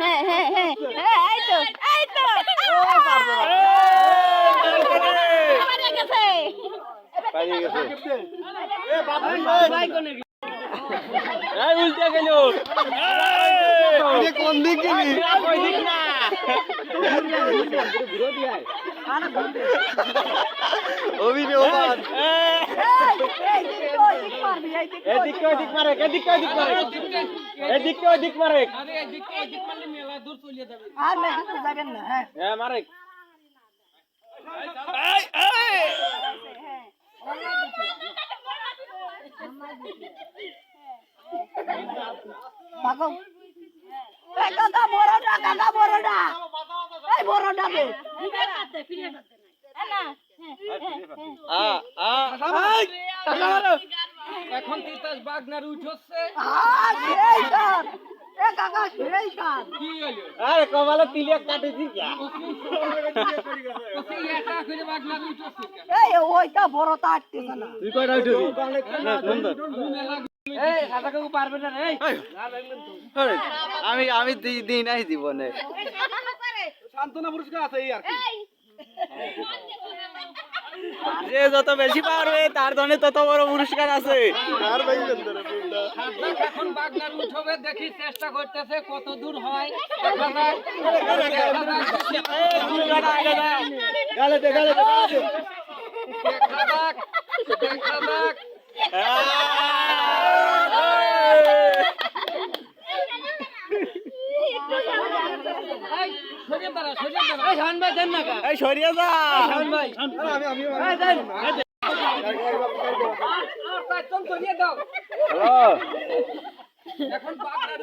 হ্যাঁ হ্যাঁ হ্যাঁ এই তো। এই তো আমার গেছে পাইয়ে গেছে? এই উল্টে গেল কোন দিক গেলি? ওই দিক না? অভিনয় এদিক ওদিক মারে এদিক ওদিক মারে এদিক ওদিক মারে। আর মেশিন যাবেন না হ্যাঁ হ্যাঁ মারে। বাকো এই। কাকা বড়টা কাকা বড়টা। এই বড়টা দে আ আ। এখন তিতাস বাগনার উঠছে আর কমালে ওইটা বড়টা আটতেছে না। তুই কয়টা উঠবি? সুন্দর। এই সাদা কাকু পারবে না রে। আরে, আমি আমি দিই নাই জীবনে। সান্তনা পুরস্কার আছে এই আর কি। যে যত বেশি পারবে তার জন্য তত বড় পুরস্কার আছে। এখন বাগনার উঠবে দেখি চেষ্টা করতেছে কত দূর হয়। গালে দে গালে দে গালে দে। দেখা। যাক দেখা যাক এই সরিয়ে দাঁড়া সরিয়ে দাঁড়া এই সরিয়ে যা। এখন বাগনার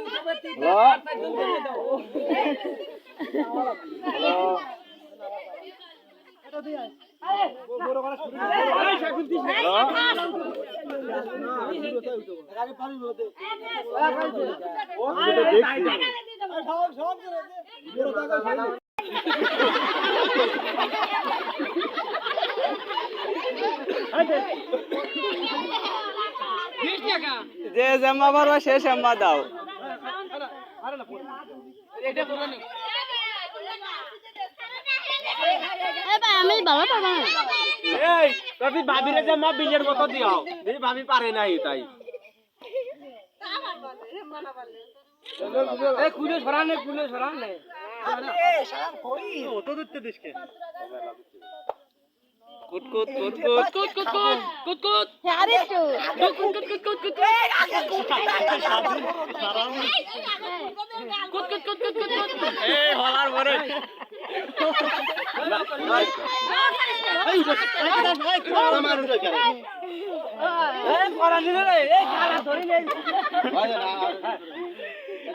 যে জাম্মা মারবা সে জাম্মা দাও। আমি ভালো পাবো এই তুমি ভাবিরে জাম্মা বিলের মতো দিও ভাবি পারে নাই তাই। এই কুলে সরানে কুলে সরানে এই সার কই কুট কুট কুট কুট কুত কুত কুত কুত কুত আরে কুত এই আগে কুটটা আমার বড়টা কুত কুত কুত কুত কুত এই হলার পরে এই নিলে এই ধরি নে দেবে শাওন কাকা এই উঠো না এই করে না বারে